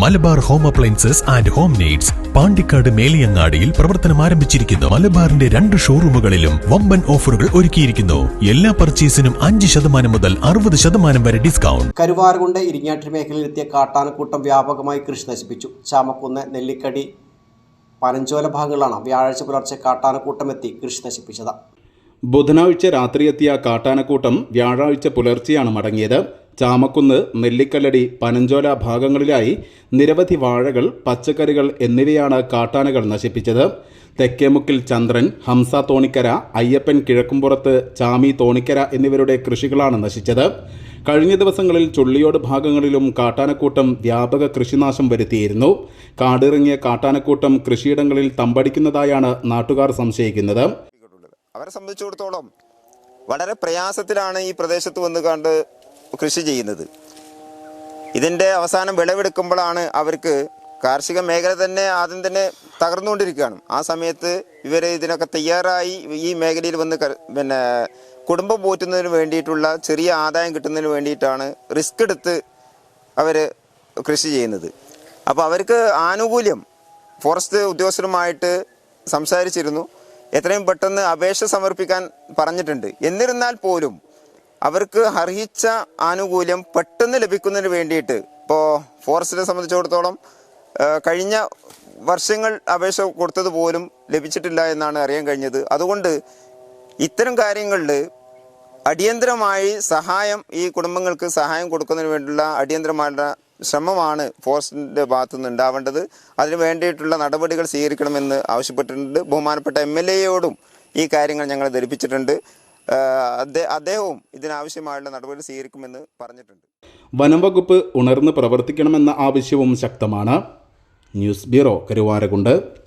Malabar home appliances and home needs Pandikkad മേലിയങ്ങാടിയിൽ പ്രവർത്തനം ആരംഭിച്ചിരിക്കുന്നു. മലബാറിന്റെ രണ്ട് ഷോറൂമുകളിലും വമ്പൻ ഓഫറുകൾ ഒരുക്കിയിരിക്കുന്നു. എല്ലാ പർച്ചേസിനും അഞ്ച് ശതമാനം മുതൽ അറുപത് ശതമാനം വരെ ഡിസ്കൗണ്ട്. കരുവാറുകൊണ്ട് ഇരിങ്ങാട്ടി മേഖലയിലെത്തിയ കാട്ടാനക്കൂട്ടം വ്യാപകമായി കൃഷി നശിപ്പിച്ചു. ചാമക്കുന്ന് നെല്ലിക്കടി പനഞ്ചോല ഭാഗങ്ങളാണ് വ്യാഴാഴ്ച പുലർച്ചെ കാട്ടാനക്കൂട്ടം എത്തി കൃഷി നശിപ്പിച്ചത്. ബുധനാഴ്ച രാത്രിയെത്തിയ കാട്ടാനക്കൂട്ടം വ്യാഴാഴ്ച പുലർച്ചെയാണ് മടങ്ങിയത്. ചാമക്കുന്ന് നെല്ലിക്കല്ലടി പനഞ്ചോല ഭാഗങ്ങളിലായി നിരവധി വാഴകൾ പച്ചക്കറികൾ എന്നിവയാണ് കാട്ടാനകൾ നശിപ്പിച്ചത്. തെക്കേമുക്കിൽ ചന്ദ്രൻ ഹംസ തോണിക്കര അയ്യപ്പൻ കിഴക്കുംപുറത്ത് ചാമി തോണിക്കര എന്നിവരുടെ കൃഷികളാണ് നശിച്ചത്. കഴിഞ്ഞ ദിവസങ്ങളിൽ ചുള്ളിയോട് ഭാഗങ്ങളിലും കാട്ടാനക്കൂട്ടം വ്യാപക കൃഷിനാശം വരുത്തിയിരുന്നു. കാടിറങ്ങിയ കാട്ടാനക്കൂട്ടം കൃഷിയിടങ്ങളിൽ തമ്പടിക്കുന്നതായാണ് നാട്ടുകാർ സംശയിക്കുന്നത്. അവരെ സംബന്ധിച്ചിടത്തോളം വളരെ പ്രയാസത്തിലാണ് ഈ പ്രദേശത്ത് വന്ന് കണ്ട് കൃഷി ചെയ്യുന്നത്. ഇതിന്റെ അവസാനം വിളവെടുക്കുമ്പോഴാണ് അവർക്ക് കാർഷിക മേഖല തന്നെ ആദ്യം തന്നെ തകർന്നുകൊണ്ടിരിക്കുകയാണ്. ആ സമയത്ത് ഇവർ ഇതിനൊക്കെ തയ്യാറായി ഈ മേഖലയിൽ വന്ന് പിന്നെ കുടുംബം പോറ്റുന്നതിന് വേണ്ടിയിട്ടുള്ള ചെറിയ ആദായം കിട്ടുന്നതിന് വേണ്ടിയിട്ടാണ് റിസ്ക് എടുത്ത് അവർ കൃഷി ചെയ്യുന്നത്. അപ്പോൾ അവർക്ക് ആനുകൂല്യം ഫോറസ്റ്റ് ഉദ്യോഗസ്ഥരുമായിട്ട് സംസാരിച്ചിരുന്നു. എത്രയും പെട്ടെന്ന് അപേക്ഷ സമർപ്പിക്കാൻ പറഞ്ഞിട്ടുണ്ട്. എന്നിരുന്നാൽ പോലും അവർക്ക് അർഹിച്ച ആനുകൂല്യം പെട്ടെന്ന് ലഭിക്കുന്നതിന് വേണ്ടിയിട്ട് ഇപ്പോൾ ഫോറസ്റ്റിനെ സംബന്ധിച്ചിടത്തോളം കഴിഞ്ഞ വർഷങ്ങൾ അപേക്ഷ കൊടുത്തത് പോലും ലഭിച്ചിട്ടില്ല എന്നാണ് അറിയാൻ കഴിഞ്ഞത്. അതുകൊണ്ട് ഇത്തരം കാര്യങ്ങളിൽ അടിയന്തരമായി സഹായം ഈ കുടുംബങ്ങൾക്ക് സഹായം കൊടുക്കുന്നതിന് വേണ്ടിയുള്ള അടിയന്തരമായിട്ടുള്ള ശ്രമമാണ് ഫോറസ്റ്റിന്റെ ഭാഗത്തു നിന്ന് ഉണ്ടാവേണ്ടത്. അതിന് വേണ്ടിയിട്ടുള്ള നടപടികൾ സ്വീകരിക്കണമെന്ന് ആവശ്യപ്പെട്ടിട്ടുണ്ട്. ബഹുമാനപ്പെട്ട എം എൽ എയോടും ഈ കാര്യങ്ങൾ ഞങ്ങൾ ധരിപ്പിച്ചിട്ടുണ്ട്. അദ്ദേഹവും ഇതിനാവശ്യമായുള്ള നടപടി സ്വീകരിക്കുമെന്ന് പറഞ്ഞിട്ടുണ്ട്. വനം വകുപ്പ് ഉണർന്ന് പ്രവർത്തിക്കണമെന്ന ആവശ്യവും ശക്തമാണ്. News bureau Karuvarakundu.